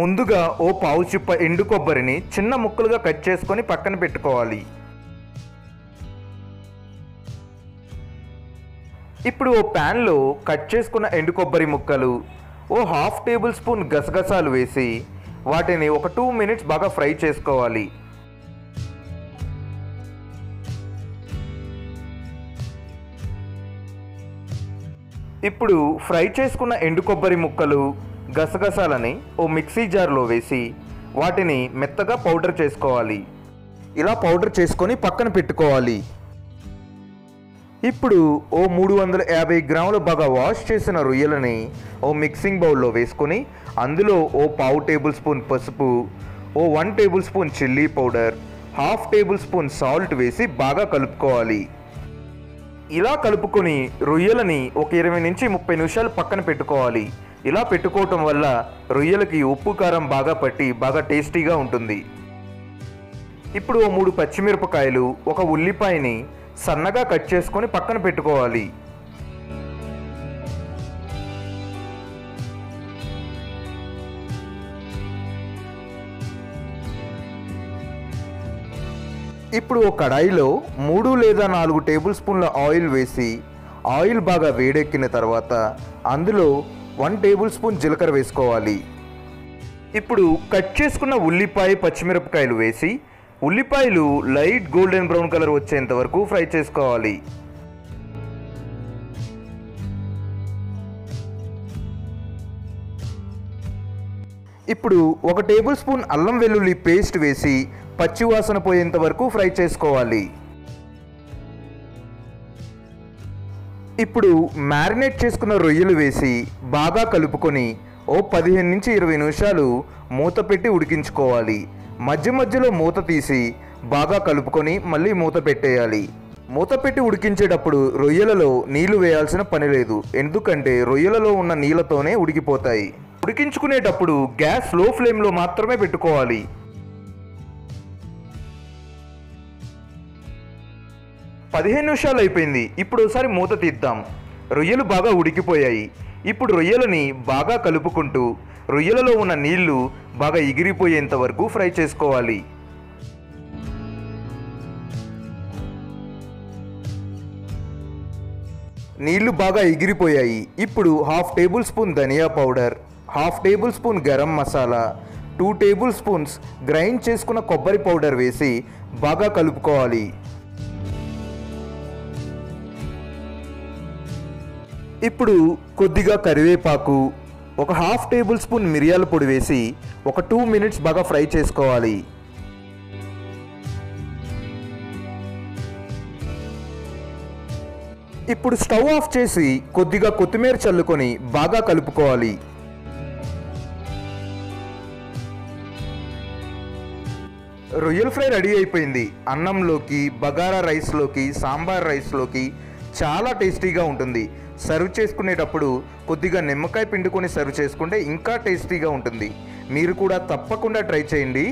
ముందుగా ఓ పావు చిప్ప ఎండు కొబ్బరిని చిన్న ముక్కలుగా కట్ చేసుకొని పక్కన పెట్టుకోవాలి. ఇప్పుడు ఓ ప్యాన్లో కట్ చేసుకున్న ఎండు కొబ్బరి ముక్కలు ఓ హాఫ్ టేబుల్ స్పూన్ గసగసాలు వేసి వాటిని ఒక టూ మినిట్స్ బాగా ఫ్రై చేసుకోవాలి. ఇప్పుడు ఫ్రై చేసుకున్న ఎండు కొబ్బరి ముక్కలు గసగసాలని ఓ మిక్సీ జార్లో వేసి వాటిని మెత్తగా పౌడర్ చేసుకోవాలి. ఇలా పౌడర్ చేసుకొని పక్కన పెట్టుకోవాలి. ఇప్పుడు ఓ మూడు వందల యాభై గ్రాముల బాగా వాష్ చేసిన రొయ్యలని ఓ మిక్సింగ్ బౌల్లో వేసుకొని అందులో ఓ పావు టేబుల్ స్పూన్ పసుపు ఓ one tablespoon chilli powder half tablespoon salt వేసి బాగా కలుపుకోవాలి. ఇలా కలుపుకొని రొయ్యలని ఒక ఇరవై నుంచి ముప్పై నిమిషాలు పక్కన పెట్టుకోవాలి. ఇలా పెట్టుకోవటం వల్ల రొయ్యలకి ఉప్పు కారం బాగా పట్టి బాగా టేస్టీగా ఉంటుంది. ఇప్పుడు ఓ మూడు పచ్చిమిరపకాయలు ఒక ఉల్లిపాయని సన్నగా కట్ చేసుకొని పక్కన పెట్టుకోవాలి. ఇప్పుడు ఒక కడాయిలో మూడు లేదా నాలుగు టేబుల్ స్పూన్ల ఆయిల్ వేసి ఆయిల్ బాగా వేడెక్కిన తర్వాత అందులో వన్ టేబుల్ స్పూన్ జీలకర్ర వేసుకోవాలి. ఇప్పుడు కట్ చేసుకున్న ఉల్లిపాయ పచ్చిమిరపకాయలు వేసి ఉల్లిపాయలు లైట్ గోల్డెన్ బ్రౌన్ కలర్ వచ్చేంత వరకు ఫ్రై చేసుకోవాలి. ఇప్పుడు ఒక టేబుల్ స్పూన్ అల్లం వెల్లుల్లి పేస్ట్ వేసి పచ్చివాసన పోయేంత వరకు ఫ్రై చేసుకోవాలి. ఇప్పుడు మ్యారినేట్ చేసుకున్న రొయ్యలు వేసి బాగా కలుపుకొని ఓ పదిహేను నుంచి ఇరవై నిమిషాలు మూత పెట్టి ఉడికించుకోవాలి. మధ్య మధ్యలో మూత తీసి బాగా కలుపుకొని మళ్ళీ మూత పెట్టేయాలి. మూత పెట్టి ఉడికించేటప్పుడు రొయ్యలలో నీళ్ళు వేయాల్సిన పని లేదు. ఎందుకంటే రొయ్యలలో ఉన్న నీళ్ళతోనే ఉడికిపోతాయి. ఉడికించుకునేటప్పుడు గ్యాస్లో ఫ్లేమ్లో మాత్రమే పెట్టుకోవాలి. పదిహేను నిమిషాలు అయిపోయింది. ఇప్పుడు ఒకసారి మూత తీద్దాం. రొయ్యలు బాగా ఉడికిపోయాయి. ఇప్పుడు రొయ్యలని బాగా కలుపుకుంటూ రొయ్యలలో ఉన్న నీళ్ళు బాగా ఎగిరిపోయేంత వరకు ఫ్రై చేసుకోవాలి. నీళ్ళు బాగా ఎగిరిపోయాయి. ఇప్పుడు హాఫ్ టేబుల్ స్పూన్ ధనియా powder half tablespoon garam masala two tablespoons grind చేసుకున్న కొబ్బరి పౌడర్ వేసి బాగా కలుపుకోవాలి. ఇప్పుడు కొద్దిగా కరివేపాకు ఒక హాఫ్ టేబుల్ స్పూన్ మిరియాల పొడి వేసి ఒక టూ మినిట్స్ బాగా ఫ్రై చేసుకోవాలి. ఇప్పుడు స్టవ్ ఆఫ్ చేసి కొద్దిగా కొత్తిమీర చల్లుకొని బాగా కలుపుకోవాలి. రొయ్యల ఫ్రై రెడీ అయిపోయింది. అన్నంలోకి బగారా రైస్లోకి సాంబార్ రైస్లోకి చాలా టేస్టీగా ఉంటుంది. సర్వ్ చేసుకునేటప్పుడు కొద్దిగా నిమ్మకాయ పిండుకొని సర్వ్ చేసుకుంటే ఇంకా టేస్టీగా ఉంటుంది. మీరు కూడా తప్పకుండా ట్రై చేయండి.